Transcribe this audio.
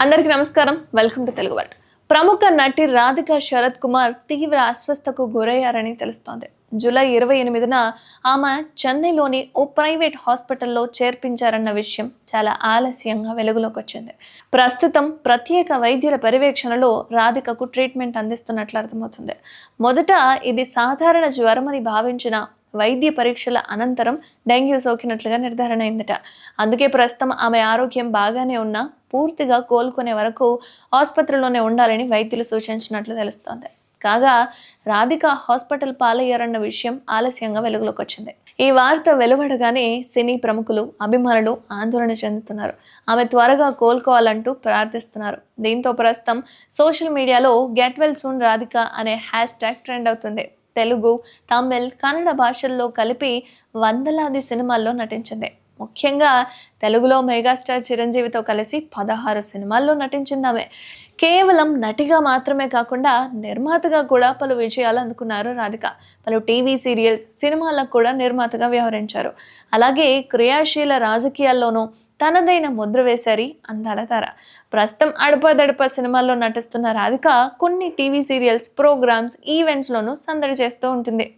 అందరికీ నమస్కారం. Welcome to Telugu world. ప్రముఖ నటి రాధిక శరత్ కుమార్ తీవ్ర అస్వస్థకు గురయ్యారని తెలుస్తోంది. జూలై ఇరవై ఎనిమిదిన ఆమె చెన్నైలోని ఓ ప్రైవేట్ హాస్పిటల్లో చేర్పించారన్న విషయం చాలా ఆలస్యంగా వెలుగులోకి వచ్చింది ప్రస్తుతం ప్రత్యేక వైద్యుల పర్యవేక్షణలో రాధికకు ట్రీట్మెంట్ అందిస్తున్నట్లు అర్థమవుతుంది. మొదట ఇది సాధారణ జ్వరమని భావించిన వైద్య పరీక్షల అనంతరం డెంగ్యూ సోకినట్లుగా నిర్ధారణ అయిందట అందుకే ప్రస్తుతం ఆమె ఆరోగ్యం బాగానే ఉన్నా పూర్తిగా కోలుకునే వరకు ఆసుపత్రిలోనే ఉండాలని వైద్యులు సూచించినట్లు తెలుస్తోంది. కాగా రాధిక హాస్పిటల్ పాలయ్యారన్న విషయం ఆలస్యంగా వెలుగులోకి వచ్చింది. ఈ వార్త వెలువడగానే సినీ ప్రముఖులు అభిమానులు ఆందోళన చెందుతున్నారు. ఆమె త్వరగా కోలుకోవాలంటూ ప్రార్థిస్తున్నారు. దీంతో ప్రస్తుతం సోషల్ మీడియాలో గెట్ వెల్ సూన్ రాధిక అనే హ్యాష్ ట్యాగ్ ట్రెండ్ అవుతుంది. తెలుగు తమిళ్ కన్నడ భాషల్లో కలిపి వందలాది సినిమాల్లో నటించింది. ముఖ్యంగా తెలుగులో మెగాస్టార్ చిరంజీవితో కలిసి పదహారు సినిమాల్లో నటించింది ఆమె కేవలం నటిగా మాత్రమే కాకుండా నిర్మాతగా కూడా పలు విజయాలు అందుకున్నారు రాధిక. పలు టీవీ సీరియల్స్ సినిమాలకు కూడా నిర్మాతగా వ్యవహరించారు. అలాగే క్రియాశీల రాజకీయాల్లోనూ తనదైన ముద్ర వేశారి అందాల తార. ప్రస్తుతం అడపదడప సినిమాల్లో నటిస్తున్న రాధిక కొన్ని టీవీ సీరియల్స్ ప్రోగ్రామ్స్ ఈవెంట్స్లోనూ సందడి చేస్తూ ఉంటుంది.